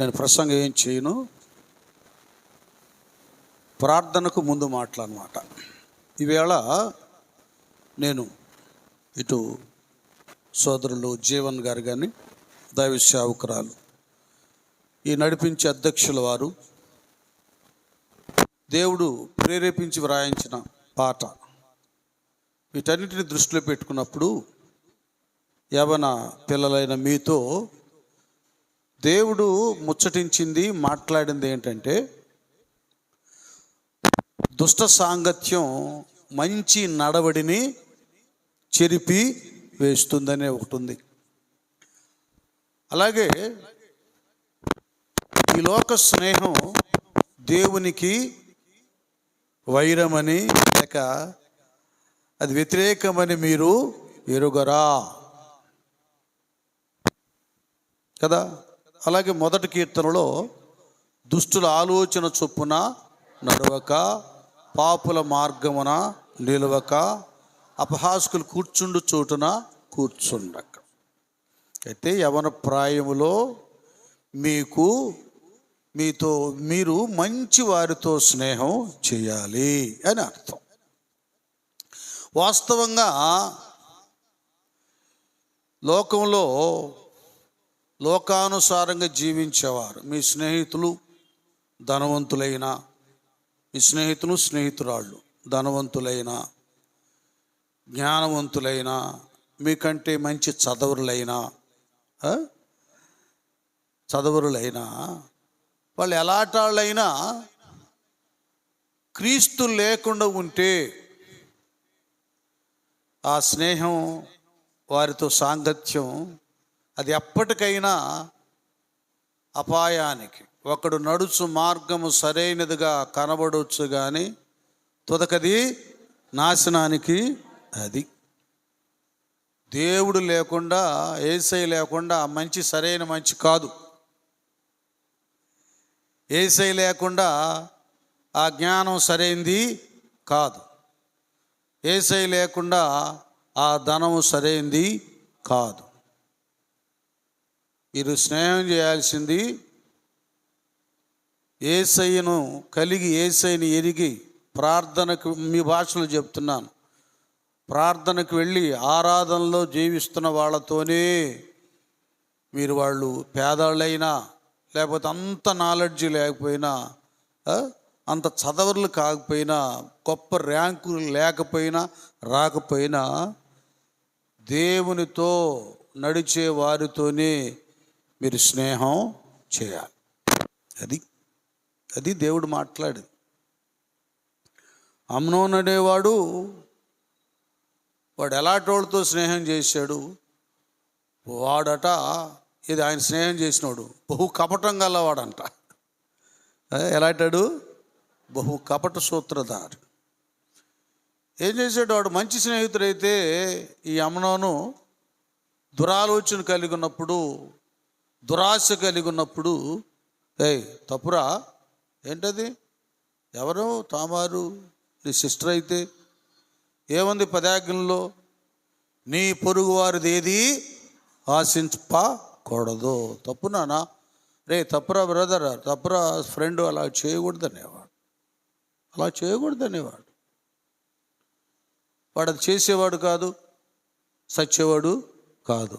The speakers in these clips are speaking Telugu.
నేను ప్రసంగం ఏం చేయను? ప్రార్థనకు ముందు మాటలన్నమాట ఈవేళ నేను ఇటు సోదరులు జీవన్ గారు కానీ దైవ సేవకురాలు ఈ నడిపించే అధ్యక్షుల వారు దేవుడు ప్రేరేపించి వ్రాయించిన పాట. వీటన్నిటిని దృష్టిలో పెట్టుకున్నప్పుడు యవన పిల్లలైన మీతో దేవుడు ముచ్చటించింది మాట్లాడింది ఏంటంటే దుష్ట సాంగత్యం మంచి నడవడిని చెరిపి వేస్తుందనే ఒకటి ఉంది అలాగే ఈ లోక స్నేహం దేవునికి వైరమని లేక అది వ్యతిరేకమని మీరు ఎరుగరా? కదా? అలాగే మొదటి కీర్తనలో దుష్టుల ఆలోచన చొప్పున నడవక పాపుల మార్గమున నిలవక అపహాసుకులు కూర్చుండు చోటున కూర్చుండక. అయితే యవన ప్రాయములో మీకు మీతో మీరు మంచి వారితో స్నేహం చేయాలి అని అర్థం. వాస్తవంగా లోకంలో లోకానుసారంగా జీవించేవారు. మీ స్నేహితులు ధనవంతులైన మీ స్నేహితులు స్నేహితురాళ్ళు ధనవంతులైన జ్ఞానవంతులైన మీకంటే మంచి చదవరులైన చదవరులైనా వాళ్ళు ఎలాటాళ్ళైనా క్రీస్తు లేకుండా ఉంటే ఆ స్నేహం వారితో సాంగత్యం అది ఎప్పటికైనా అపాయానికి. ఒకడు నడుచు మార్గము సరైనదిగా కనబడవచ్చు కానీ తుదకది నాశనానికి అది. దేవుడు లేకుండా ఏసై లేకుండా మంచి సరైన మంచి కాదు. ఏసై లేకుండా ఆ జ్ఞానం సరైంది కాదు. ఏసై లేకుండా ఆ ధనము సరైంది కాదు. మీరు స్నేహం చేయాల్సింది ఏసయ్యను కలిగి ఏసైని ఎరిగి ప్రార్థనకు మీ భాషలో చెప్తున్నాను. ప్రార్థనకు వెళ్ళి ఆరాధనలో జీవిస్తున్న వాళ్ళతోనే మీరు వాళ్ళు పేదవాళ్ళైనా లేకపోతే అంత నాలెడ్జ్ లేకపోయినా అంత చదవర్లు కాకపోయినా గొప్ప ర్యాంకులు లేకపోయినా రాకపోయినా దేవునితో నడిచే వారితోనే మీరు స్నేహం చేయాలి. అది అది దేవుడు మాట్లాడి అమ్నోన్ అనేవాడు వాడు ఎలాంటి స్నేహం చేశాడు? వాడట ఇది ఆయన స్నేహం చేసినోడు బహు కపటం గలవాడంట. ఎలాంటాడు? బహు కపట సూత్రధారి. ఏం చేశాడు? వాడు మంచి స్నేహితుడైతే ఈ అమ్నోను దురాలోచన కలిగి ఉన్నప్పుడు దురాశ కలిగి ఉన్నప్పుడు ఏయ్ తప్పురా? ఏంటది? ఎవరు? తామారు? నీ సిస్టర్ అయితే? ఏముంది పదాజ్ఞంలో నీ పొరుగు వారిది ఏది? ఆశించకూడదు తప్పు నానా రే తప్పురా బ్రదర్? తప్పురా ఫ్రెండ్? అలా చేయకూడదనేవాడు. అలా చేయకూడదనేవాడు. వాడు అది చేసేవాడు కాదు సచ్చేవాడు కాదు.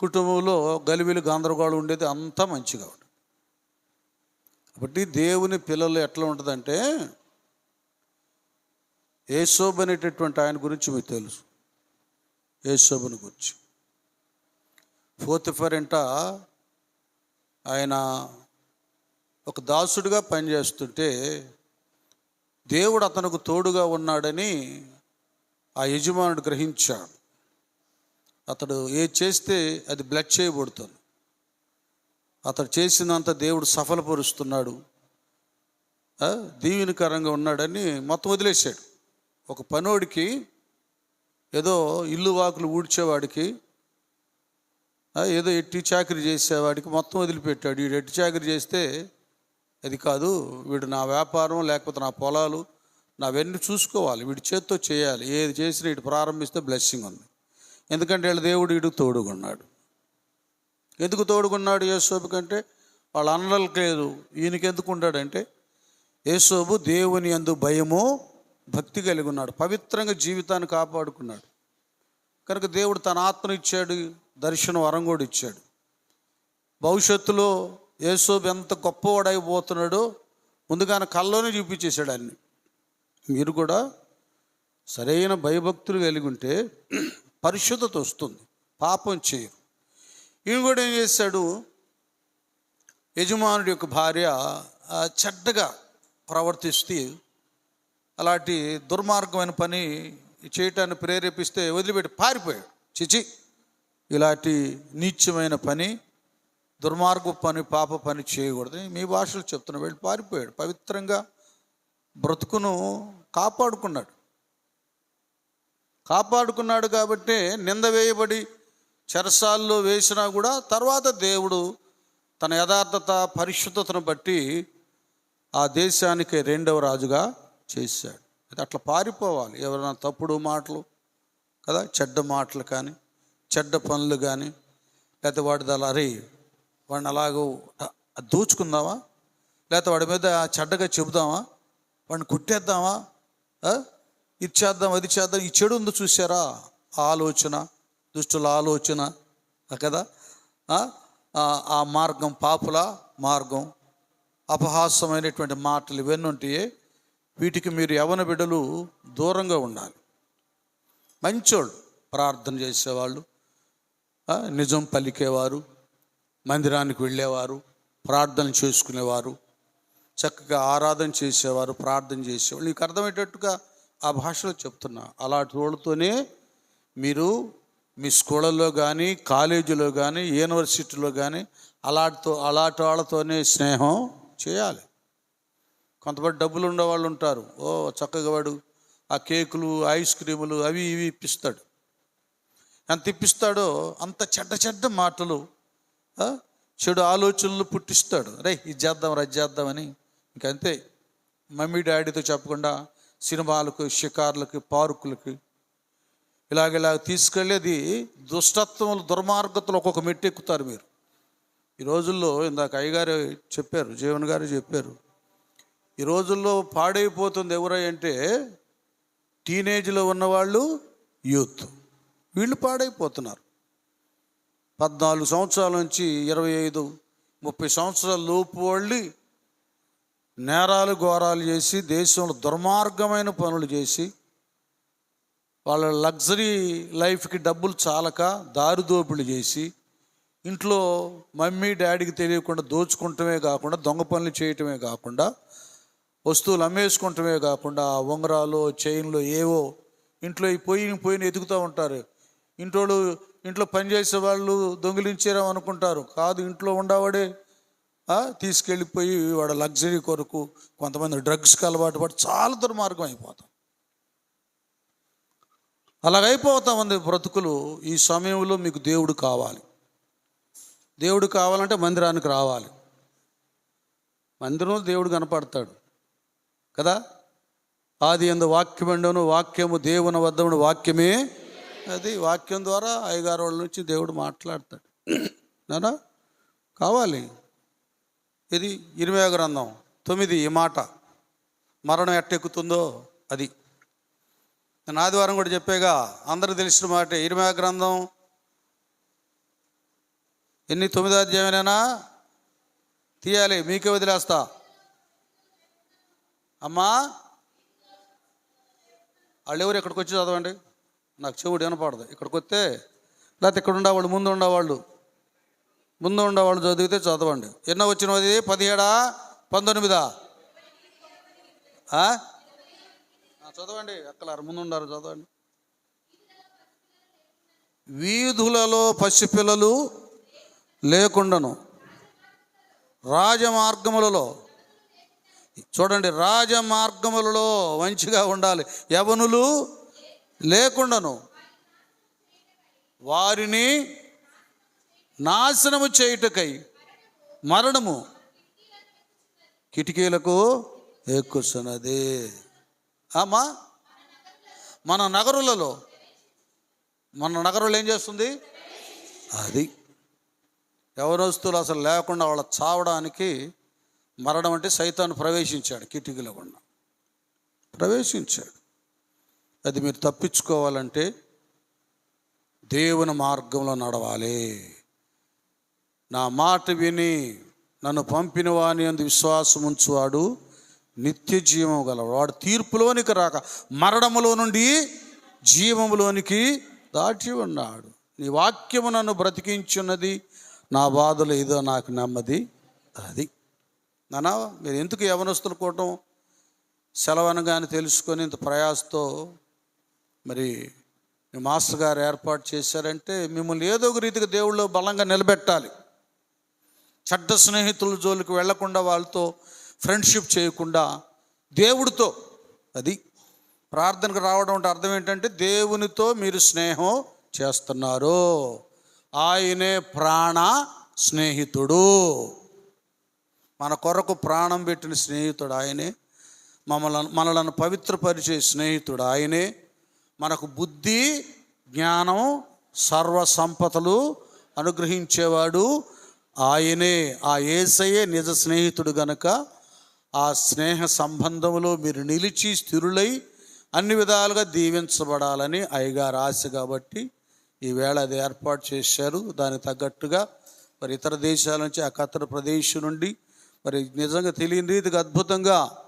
కుటుంబంలో గలివిలు గందరగోళం ఉండేది అంతా మంచిగా ఉండేది. కాబట్టి దేవుని పిల్లలు ఎట్లా ఉంటుందంటే ఏసోబు అనేటటువంటి ఆయన గురించి మీకు తెలుసు. ఏసోబుని గురించి. ఫోర్త్ ఎంట ఆయన ఒక దాసుడిగా పనిచేస్తుంటే దేవుడు అతనికి తోడుగా ఉన్నాడని ఆ యజమానుడు గ్రహించాడు. అతడు ఏది చేస్తే అది బ్లడ్ చేయబడుతుంది. అతడు చేసినంత దేవుడు సఫలపరుస్తున్నాడు. ఆ, దీవెనకరంగా ఉన్నాడని మొత్తం వదిలేశాడు. ఒక పనోడికి ఏదో ఇల్లు వాకులు ఊడ్చేవాడికి ఏదో ఎట్టి చాకరీ చేసేవాడికి మొత్తం వదిలిపెట్టాడు. వీడు ఎట్టి చాకరీ చేస్తే అది కాదు వీడు నా వ్యాపారం లేకపోతే నా పొలాలు నావన్నీ చూసుకోవాలి. వీడి చేత్తో చేయాలి. ఏది చేసినా ఇటు ప్రారంభిస్తే బ్లెస్సింగ్ ఉంది. ఎందుకంటే వీళ్ళ దేవుడు ఇటు తోడుకున్నాడు ఎందుకు తోడుకున్నాడు యేసోబు కంటే? వాళ్ళ అన్నలకు లేదు. ఈయనకి ఎందుకు యేసోబు దేవుని అందు భయము భక్తి కలిగి ఉన్నాడు. పవిత్రంగా జీవితాన్ని కాపాడుకున్నాడు. కనుక దేవుడు తన ఆత్మను ఇచ్చాడు దర్శనం వరం కూడా ఇచ్చాడు. భవిష్యత్తులో యేసోబు ఎంత గొప్పవాడైపోతున్నాడో ముందుగానే కల్లోనే చూపించేశాడు అన్ని. మీరు కూడా సరైన భయభక్తులు కలిగి ఉంటే పరిశుద్ధత వస్తుంది. పాపం చేయరు. ఈయన కూడా ఏం చేశాడు? యజమానుడి యొక్క భార్య చెడ్డగా ప్రవర్తిస్తూ అలాంటి దుర్మార్గమైన పని చేయటాన్ని ప్రేరేపిస్తే వదిలిపెట్టి పారిపోయాడు. చిచి ఇలాంటి నీచమైన పని దుర్మార్గ పని పాప పని చేయకూడదు మీ భాషలో చెప్తున్నా వెళ్ళి పారిపోయాడు. పవిత్రంగా బ్రతుకును కాపాడుకున్నాడు. కాపాడుకున్నాడు కాబట్టి నింద వేయబడి చెరసాల్లో వేసినా కూడా తర్వాత దేవుడు తన యథార్థత పరిశుద్ధతను బట్టి ఆ దేశానికి రెండవ రాజుగా చేశాడు. అది అట్లా పారిపోవాలి. ఎవరైనా తప్పుడు మాటలు కదా చెడ్డ మాటలు కానీ చెడ్డ పనులు కానీ లేకపోతే వాడిది అలా అరే వాడిని అలాగో దూచుకుందామా? లేకపోతే వాడి మీద చెడ్డగా చెబుదామా? వాడిని కుట్టేద్దామా? ఇది చేద్దాం అది చేద్దాం. ఈ చెడు ఉంది చూసారా ఆలోచన దుష్టుల ఆలోచన కదా? ఆ? మార్గం పాపుల మార్గం అపహాసమైనటువంటి మాటలు ఇవన్నీ వీటికి మీరు యవన బిడ్డలు దూరంగా ఉండాలి. మంచోళ్ళు ప్రార్థన చేసేవాళ్ళు నిజం పలికేవారు మందిరానికి వెళ్ళేవారు ప్రార్థన చేసుకునేవారు చక్కగా ఆరాధన చేసేవారు ప్రార్థన చేసేవాళ్ళు. నీకు అర్థమయ్యేటట్టుగా ఆ భాషలో చెప్తున్నా. అలాంటి వాళ్ళతోనే మీరు మీ స్కూళ్ళల్లో కానీ కాలేజీలో కానీ యూనివర్సిటీలో కానీ అలాంటితో అలాంటి వాళ్ళతోనే స్నేహం చేయాలి. కొంతమంది డబ్బులు ఉండేవాళ్ళు ఉంటారు. ఓ చక్కగా వాడు ఆ కేకులు ఐస్ క్రీములు అవి ఇవి ఇప్పిస్తాడు. ఎంత ఇప్పిస్తాడో అంత చెడ్డ చెడ్డ మాటలు చెడు ఆలోచనలు పుట్టిస్తాడు. రే ఇది చేద్దాం రద్దు చేద్దామని. ఇంకంతే. మమ్మీ డాడీతో చెప్పకుండా సినిమాలకు షికార్లకి పార్కులకి ఇలాగ తీసుకెళ్ళేది దుష్టత్వములు దుర్మార్గతలు ఒక్కొక్క మెట్టు ఎక్కుతారు మీరు. ఈ రోజుల్లో ఇందాక అయ్యగారు చెప్పారు జీవన్ గారు చెప్పారు ఈ రోజుల్లో పాడైపోతుంది ఎవరై అంటే టీనేజ్లో ఉన్నవాళ్ళు యూత్. వీళ్ళు పాడైపోతున్నారు. పద్నాలుగు సంవత్సరాల నుంచి ఇరవై ఐదు ముప్పై సంవత్సరాల లోపు వాళ్ళు నేరాలు ఘోరాలు చేసి దేశంలో దుర్మార్గమైన పనులు చేసి వాళ్ళ లగ్జరీ లైఫ్కి డబ్బులు చాలక దారిదోపిడి చేసి ఇంట్లో మమ్మీ డాడీకి తెలియకుండా దోచుకుంటమే కాకుండా దొంగ పనులు చేయటమే కాకుండా వస్తువులు అమ్మేసుకుంటమే కాకుండా ఉంగరాలు చైన్లు ఏవో ఇంట్లో ఈ పోయి పోయిన ఎదుగుతూ ఉంటారు. ఇంట్లో ఇంట్లో పనిచేసే వాళ్ళు దొంగిలించారు అనుకుంటారు కాదు ఇంట్లో ఉండవాడే తీసుకెళ్ళిపోయి వాడు లగ్జరీ కొరకు కొంతమంది డ్రగ్స్కి అలవాటు పడి చాలా దుర్మార్గం అయిపోతాం. అలాగైపోతా ఉంది బ్రతుకులు. ఈ సమయంలో మీకు దేవుడు కావాలి. దేవుడు కావాలంటే మందిరానికి రావాలి. మందిరంలో దేవుడు కనపడతాడు. కదా? ఆది ఎందు వాక్యమండను వాక్యము దేవుని వద్దముడు వాక్యమే అది. వాక్యం ద్వారా అయ్యగారు వాళ్ళ నుంచి దేవుడు మాట్లాడతాడు. నానా? కావాలి. ఇది ఇరవై గ్రంథం. తొమ్మిది ఈ మాట. మరణం ఎట్టెక్కుతుందో అది. నేను ఆదివారం కూడా చెప్పేగా అందరికి తెలిసిన మాట ఇరవై గ్రంథం. ఎన్ని తొమ్మిదో అధ్యాయమైనా తీయాలి మీకే వదిలేస్తా. అమ్మా! వాళ్ళు ఎవరు ఇక్కడికి వచ్చి చదవండి? నాకు చెవుడు వినపడదు. ఇక్కడికి వస్తే లేకపోతే ఇక్కడ ఉండేవాళ్ళు ముందు ఉండేవాళ్ళు ముందు ఉండేవాళ్ళు చదివితే చదవండి. ఎన్నో వచ్చినది పదిహేడా? పంతొమ్మిదా? ఆ? చదవండి. ఎక్కలారు? ముందు ఉండారు చదవండి. వీధులలో పసిపిల్లలు లేకుండాను. రాజమార్గములలో. చూడండి రాజమార్గములలో మంచిగా ఉండాలి. యవనులు లేకుండాను. వారిని నాశనము చేయుటకై మరణము కిటికీలకు ఎక్కుతున్నది అమ్మా మన నగరులలో మన నగరంలో ఏం చేస్తుంది? అది. యవనస్తులు అసలు లేకుండా వాళ్ళ చావడానికి మరణం అంటే సైతాన్ని ప్రవేశించాడు కిటికీలో గుండా. ప్రవేశించాడు. అది మీరు తప్పించుకోవాలంటే దేవుని మార్గంలో నడవాలి. నా మాట విని నన్ను పంపిన వాని అందు విశ్వాసం ఉంచువాడు నిత్య జీవం గలవాడు. వాడు తీర్పులోనికి రాక మరణములో నుండి జీవములోనికి దాటి ఉన్నాడు. నీ వాక్యము నన్ను బ్రతికించున్నది నా బాధలు ఏదో నాకు నెమ్మది అది. నానా మీరు ఎందుకు యవనస్తుల సెలవు సెలవనగానే తెలుసుకొని ఇంత ప్రయాసతో మరి మీ మాస్టర్ గారు ఏర్పాటు చేశారంటే మిమ్మల్ని ఏదో ఒక రీతిగా దేవుళ్ళు బలంగా నిలబెట్టాలి. చెడ్డ స్నేహితుల జోలికి వెళ్ళకుండా వాళ్ళతో ఫ్రెండ్షిప్ చేయకుండా దేవుడితో అది ప్రార్థనకు రావడం అంటే అర్థం ఏంటంటే దేవునితో మీరు స్నేహం చేస్తున్నారు. ఆయనే ప్రాణ స్నేహితుడు. మన కొరకు ప్రాణం పెట్టిన స్నేహితుడు ఆయనే. మమ్మల్ని మనలను పవిత్రపరిచే స్నేహితుడు ఆయనే. మనకు బుద్ధి జ్ఞానం సర్వ సంపదలు అనుగ్రహించేవాడు ఆయనే ఆ ఏసయే నిజ స్నేహితుడు గనక ఆ స్నేహ సంబంధంలో మీరు నిలిచి స్థిరులై అన్ని విధాలుగా దీవించబడాలని అయ్యగారు ఆశ కాబట్టి ఈవేళ అది ఏర్పాటు చేశారు. దానికి తగ్గట్టుగా మరి ఇతర దేశాల నుంచి అకత్తర ప్రదేశం నుండి మరి నిజంగా తెలియని రీతికి అద్భుతంగా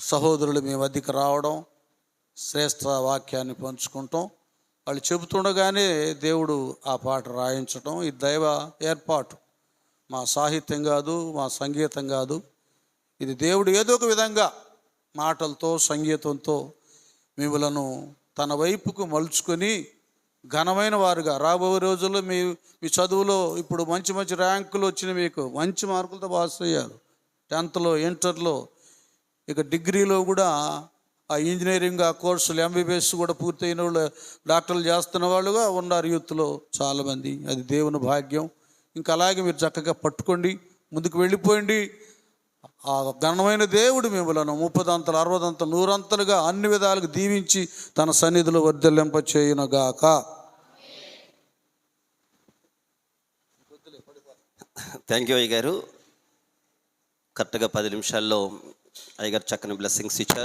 సహోదరులు మీ మధ్యకి రావడం శ్రేష్ఠ వాక్యాన్ని పంచుకుంటాం. వాళ్ళు చెబుతుండగానే దేవుడు ఆ పాట రాయించటం ఈ దైవ ఏర్పాటు. మా సాహిత్యం కాదు మా సంగీతం కాదు. ఇది దేవుడు ఏదో ఒక విధంగా మాటలతో సంగీతంతో మిమ్మలను తన వైపుకు మలుచుకొని ఘనమైన వారుగా. రాబోయే రోజుల్లో మీ మీ చదువులో ఇప్పుడు మంచి మంచి ర్యాంకులు వచ్చిన మీకు. మంచి మార్కులతో పాస్ అయ్యారు. టెన్త్లో ఇంటర్లో ఇక డిగ్రీలో కూడా ఆ ఇంజనీరింగ్ ఆ కోర్సులు ఎంబీబీఎస్ కూడా పూర్తయిన వాళ్ళు డాక్టర్లు చేస్తున్న వాళ్ళుగా ఉన్నారు యూత్లో చాలామంది. అది దేవుని భాగ్యం. ఇంకా అలాగే మీరు చక్కగా పట్టుకోండి ముందుకు వెళ్ళిపోయండి ఆ ఘనమైన దేవుడు మిమ్మలను ముప్పదంతలు అరవదంతలు నూరంతలుగా అన్ని విధాలుగా దీవించి తన సన్నిధిలో వర్ధలింప చేయునగాక థ్యాంక్ యూ అయ్య గారు కరెక్ట్గా పది నిమిషాల్లో అయ్యగారు చక్కని బ్లెస్సింగ్స్ ఇచ్చారు.